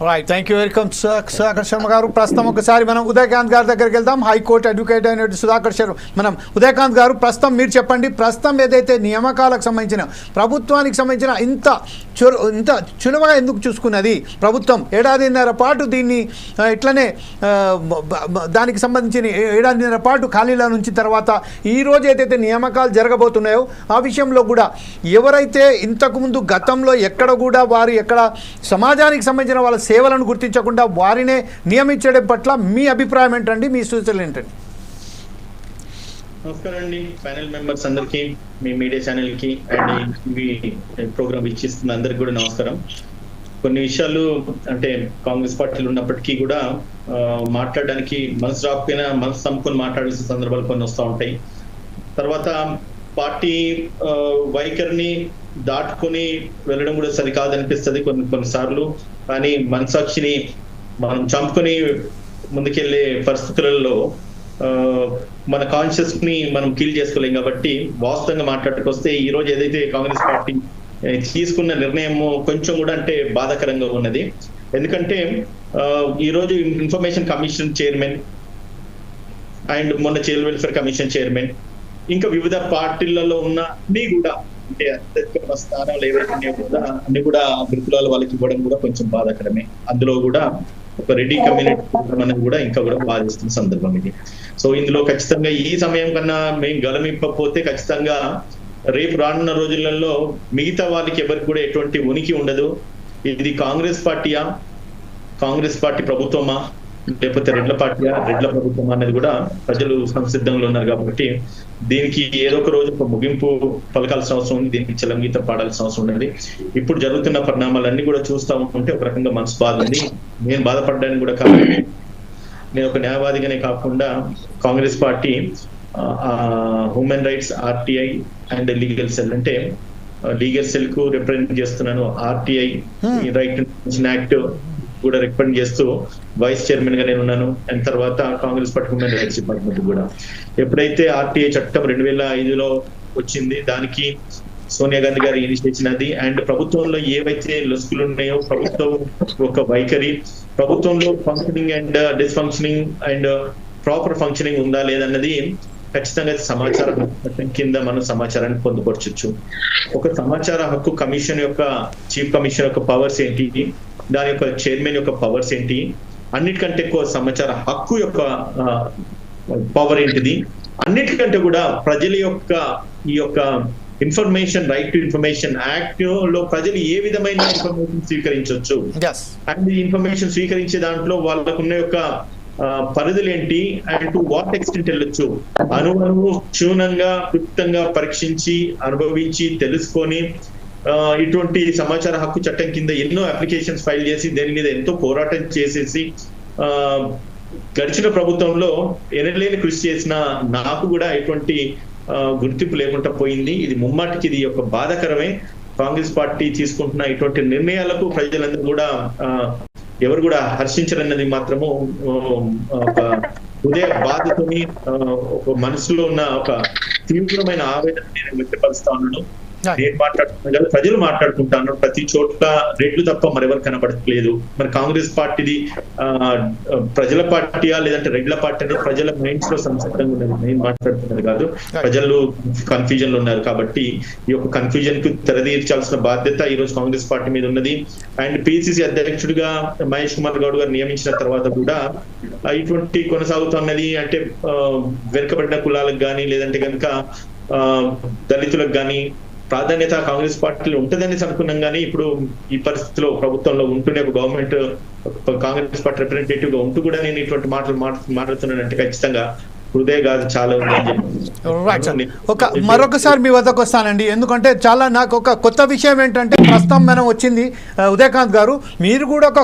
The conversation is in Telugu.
Right thank you welcome Sudhakar Sharma గారు ప్రస్తుతం ఒకసారి మనం ఉదయకాంత్ గారి దగ్గరికి వెళ్దాం హైకోర్టు అడ్వకేట్ అయిన సుధాకర్ శర్మ మనం ఉదయకాంత్ గారు ప్రస్తుతం మీరు చెప్పండి ప్రస్తుతం ఏదైతే నియామకాలకు సంబంధించిన ప్రభుత్వానికి సంబంధించిన ఇంత చొర ఇంత చులువగా ఎందుకు చూసుకున్నది? ప్రభుత్వం ఏడాదిన్నర పాటు దీన్ని ఇట్లనే దానికి సంబంధించిన ఏడాదిన్నర పాటు ఖాళీల నుంచి తర్వాత ఈ ఏదైతే నియామకాలు జరగబోతున్నాయో ఆ విషయంలో కూడా ఎవరైతే ఇంతకుముందు గతంలో ఎక్కడ కూడా వారు ఎక్కడ సమాజానికి సంబంధించిన వాళ్ళ సేవలను గుర్తించకుండా వారినే నియమించడం పట్ల మీ అభిప్రాయం ఏంటండి? మీ సూచనలు ఏంటండి? నమస్కారం అండి. ప్యానెల్ మెంబర్స్ అందరికీ మీ మీడియా ఛానల్కి అండ్ ఇవి ప్రోగ్రామ్ ఇచ్చిస్తున్న అందరికి కూడా నమస్కారం. కొన్ని విషయాలు అంటే కాంగ్రెస్ పార్టీలు ఉన్నప్పటికీ కూడా మాట్లాడడానికి మనసు రాకపోయినా మనసు చంపుకొని మాట్లాడాల్సిన సందర్భాలు కొన్ని వస్తూ ఉంటాయి. తర్వాత పార్టీ వైఖరిని దాటుకొని వెళ్ళడం కూడా సరికాదనిపిస్తుంది కొన్ని కొన్నిసార్లు కానీ మనసాక్షిని మనం చంపుకుని ముందుకెళ్ళే పరిస్థితులలో మన కాన్షియస్ని మనం కీల్ చేసుకోలేం కాబట్టి వాస్తవంగా మాట్లాడుకొస్తే ఈ రోజు ఏదైతే కాంగ్రెస్ పార్టీ తీసుకున్న నిర్ణయం కొంచెం కూడా అంటే బాధాకరంగా ఉన్నది. ఎందుకంటే ఈరోజు ఈ రోజు ఇన్ఫర్మేషన్ కమిషన్ చైర్మన్ అండ్ మొన్న చైల్డ్ వెల్ఫేర్ కమిషన్ చైర్మన్ ఇంకా వివిధ పార్టీలలో ఉన్న అన్ని కూడా అంటే అత్యధిక స్థానాలు ఏవైతే కూడా అన్ని కూడా మృతులాల వాళ్ళకి ఇవ్వడం కూడా కొంచెం బాధాకరమే. అందులో కూడా ఒక రెడ్డి కమ్యూనిటీ అనేది కూడా ఇంకా కూడా బాధిస్తున్న సందర్భం ఇది. సో ఇందులో ఖచ్చితంగా ఈ సమయం కన్నా మేము గలమింపకపోతే ఖచ్చితంగా రేపు రానున్న రోజులలో మిగతా వాళ్ళకి ఎవరికి కూడా ఎటువంటి ఉనికి ఉండదు. ఇది కాంగ్రెస్ పార్టీయా? కాంగ్రెస్ పార్టీ ప్రభుత్వమా? లేకపోతే రెడ్ల పార్టీయా రెడ్ల ప్రభుత్వమా అనేది కూడా ప్రజలు సంసిద్ధంలో ఉన్నారు కాబట్టి దీనికి ఏదో ఒక రోజు ఒక ముగింపు పలకాల్సిన అవసరం ఉంది దీనికి చలంగీత పాడాల్సిన అవసరం ఉన్నది. ఇప్పుడు జరుగుతున్న పరిణామాలన్నీ కూడా చూస్తా ఉంటే ఒక రకంగా మనసు బాధ ఉంది నేను బాధపడడానికి కూడా కారణం నేను ఒక న్యాయవాదిగానే కాకుండా Congress party human rights RTI and legal cell అంటే లీగల్ సెల్కు రిప్రజెంట్ చేస్తున్నాను. ఆర్టీఐ. రైట్ యాక్ట్ కూడా రికమెండ్ చేస్తూ వైస్ చైర్మన్గా నేను ఉన్నాను అండ్ తర్వాత కాంగ్రెస్ పార్టీ రైట్స్ డిపార్ట్మెంట్ కూడా. ఎప్పుడైతే ఆర్టీఐ చట్టం రెండు వేల ఐదులో వచ్చింది దానికి సోనియా గాంధీ గారు ఇనిషియేషన్ అండ్ ప్రభుత్వంలో ఏవైతే లొసుకులు ఉన్నాయో ప్రభుత్వం ఒక వైఖరి. ప్రభుత్వంలో functioning and dysfunctioning and proper functioning ఉందా లేదన్నది ఖచ్చితంగా సమాచార కింద మనం సమాచారాన్ని పొందుపరచచ్చు. ఒక సమాచార హక్కు కమిషన్ యొక్క చీఫ్ కమిషన్ యొక్క పవర్స్ ఏంటి? దాని యొక్క చైర్మన్ యొక్క పవర్స్ ఏంటి? అన్నిటికంటే ఎక్కువ సమాచార హక్కు యొక్క పవర్ ఏంటిది? అన్నిటికంటే కూడా ప్రజల యొక్క ఈ యొక్క ఇన్ఫర్మేషన్ రైట్ టు ఇన్ఫర్మేషన్ యాక్ట్లో ప్రజలు ఏ విధమైన ఇన్ఫర్మేషన్ స్వీకరించవచ్చు అండ్ ఇన్ఫర్మేషన్ స్వీకరించే దాంట్లో వాళ్ళకున్న యొక్క ఆ, పరిధులు ఏంటి అండ్ టు వాట్ ఎక్స్టెంట్ వెళ్ళొచ్చు? అనువనువు క్షుణ్ణంగా క్లుప్తంగా పరీక్షించి అనుభవించి తెలుసుకొని ఇటువంటి సమాచార హక్కు చట్టం కింద ఎన్నో అప్లికేషన్స్ ఫైల్ చేసి దీని మీద ఎంతో పోరాటం చేసేసి ఆ, గడిచిన ప్రభుత్వంలో ఎనలేని కృషి చేసిన నాకు కూడా ఎటువంటి గుర్తింపు లేకుండా పోయింది. ఇది ముమ్మాటికి ఇది ఒక బాధాకరమే. కాంగ్రెస్ పార్టీ తీసుకుంటున్న ఇటువంటి నిర్ణయాలకు ప్రజలందరూ కూడా ఎవరు కూడా హర్షించరన్నది మాత్రము ఒక హృదయ బాధతోని ఆ, ఒక మనసులో ఉన్న ఒక తీవ్రమైన ఆవేదన నేను వ్యక్తపరుస్తా ఉన్నాను. నేను మాట్లాడుతున్నా కదా ప్రజలు మాట్లాడుకుంటాను. ప్రతి చోట్ల రెడ్లు తప్ప మరెవరు కనబడట్లేదు. మరి కాంగ్రెస్ పార్టీది ఆ ప్రజల పార్టీయా లేదంటే రెడ్ల పార్టీ అనేది ప్రజల మైండ్స్లో సంసిద్ధంగా ఉన్నది. నేను మాట్లాడుతున్నది కాదు. ప్రజలు కన్ఫ్యూజన్లో ఉన్నారు కాబట్టి ఈ యొక్క కన్ఫ్యూజన్కు తెరదీర్చాల్సిన బాధ్యత ఈ రోజు కాంగ్రెస్ పార్టీ మీద ఉన్నది. అండ్ పిసిసి అధ్యక్షుడిగా మహేష్ కుమార్ గౌడ్ గారు నియమించిన తర్వాత కూడా ఇటువంటి కొనసాగుతున్నది అంటే వెనుకబడిన కులాలకు కానీ లేదంటే కనుక దళితులకు కానీ ప్రాధాన్యత కాంగ్రెస్ పార్టీలో ఉంటుందని అనుకున్నాం కానీ ఇప్పుడు ఈ పరిస్థితిలో ప్రభుత్వంలో ఉంటూనే ఒక గవర్నమెంట్ కాంగ్రెస్ పార్టీ రిప్రజెంటేటివ్గా ఉంటూ కూడా నేను ఇటువంటి మాటలు మాట్లా- మాట్లాడుతున్నానంటే ఖచ్చితంగా హృదయ గాథ చాలా ఒక మరొకసారి మీ వద్దకు వస్తానండి. ఎందుకంటే చాలా నాకు ఒక కొత్త విషయం ఏంటంటే ప్రస్తుతం మనం వచ్చింది ఉదయకాంత్ గారు. మీరు కూడా ఒక